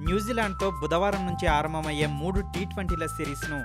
న్యూజిలాండ్తో బుధవారం నుంచి ఆరంభమయ్యే మూడు టీ ట్వంటీల సిరీస్ను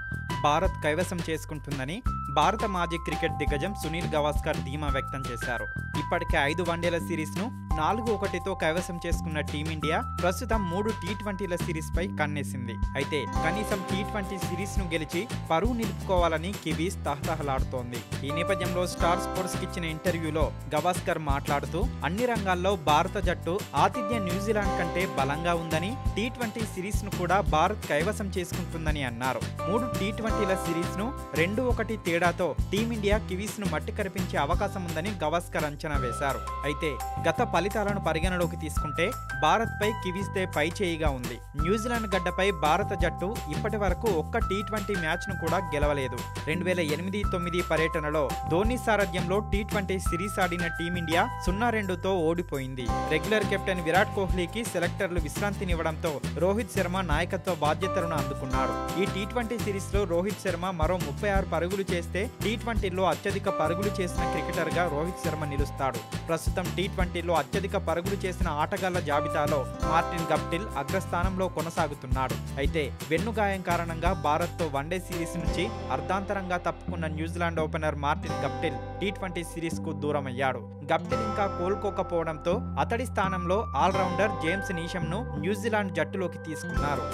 భారత్ కైవసం చేసుకుంటుందని భారత మాజీ క్రికెట్ దిగ్గజం సునీల్ గవాస్కర్ ధీమా వ్యక్తం చేశారు. ఇప్పటికే ఐదు వన్డేల సిరీస్ను నాలుగు ఒకటితో కైవసం చేసుకున్న టీమిండియా ప్రస్తుతం మూడు టీ ట్వంటీల సిరీస్పై కన్నేసింది. అయితే కనీసం టీ ట్వంటీ సిరీస్ను గెలిచి పరువు నిలుపుకోవాలని కివీస్ తహతహలాడుతోంది. ఈ నేపథ్యంలో స్టార్ స్పోర్ట్స్కి ఇచ్చిన ఇంటర్వ్యూలో గవాస్కర్ మాట్లాడుతూ అన్ని రంగాల్లో భారత జట్టు ఆతిథ్య న్యూజిలాండ్ కంటే బలంగా ఉందని టీ ట్వంటీ సిరీస్ను కూడా భారత్ కైవసం చేసుకుంటుందని అన్నారు. మూడు టీ ట్వంటీల సిరీస్ను రెండు ఒకటి తేడాతో టీమిండియా కివీస్ను మట్టి కరిపించే అవకాశం ఉందని గవాస్కర్ అంచనా వేశారు. అయితే గత ఫలితాలను పరిగణలోకి తీసుకుంటే భారత్పై కివిస్తే పై చేయిగా ఉంది. న్యూజిలాండ్ గడ్డపై భారత జట్టు ఇప్పటి వరకు ఒక్క టీ ట్వంటీ మ్యాచ్ను కూడా గెలవలేదు. రెండు వేల ఎనిమిది తొమ్మిది పర్యటనలో ధోని సారథ్యంలో టీ ట్వంటీ సిరీస్ ఆడిన టీమిండియా సున్నా రెండుతో ఓడిపోయింది. రెగ్యులర్ కెప్టెన్ విరాట్ కోహ్లీకి సెలెక్టర్లు విశ్రాంతినివ్వడంతో రోహిత్ శర్మ నాయకత్వ బాధ్యతలను అందుకున్నాడు. ఈ టీ ట్వంటీ సిరీస్లో రోహిత్ శర్మ మరో ముప్పై ఆరు పరుగులు చేస్తే టీ ట్వంటీలో అత్యధిక పరుగులు చేసిన క్రికెటర్గా రోహిత్ శర్మ నిలుస్తాడు. ప్రస్తుతం టీ ట్వంటీలో అత్యధిక పరుగులు చేసిన ఆటగాళ్ళ జాబితాలో మార్టిన్ గప్టిల్ అగ్రస్థానంలో కొనసాగుతున్నాడు. అయితే వెన్నుగాయం కారణంగా భారత్తో వన్డే సిరీస్ నుంచి అర్ధాంతరంగా తప్పుకున్న New Zealand opener Martin Guptill T twenty సిరీస్కు దూరమయ్యాడు. గప్టిల్ ఇంకా కోలుకోకపోవడంతో అతడి స్థానంలో ఆల్రౌండర్ జేమ్స్ నీషంను న్యూజిలాండ్ జట్టులోకి తీసుకున్నారు.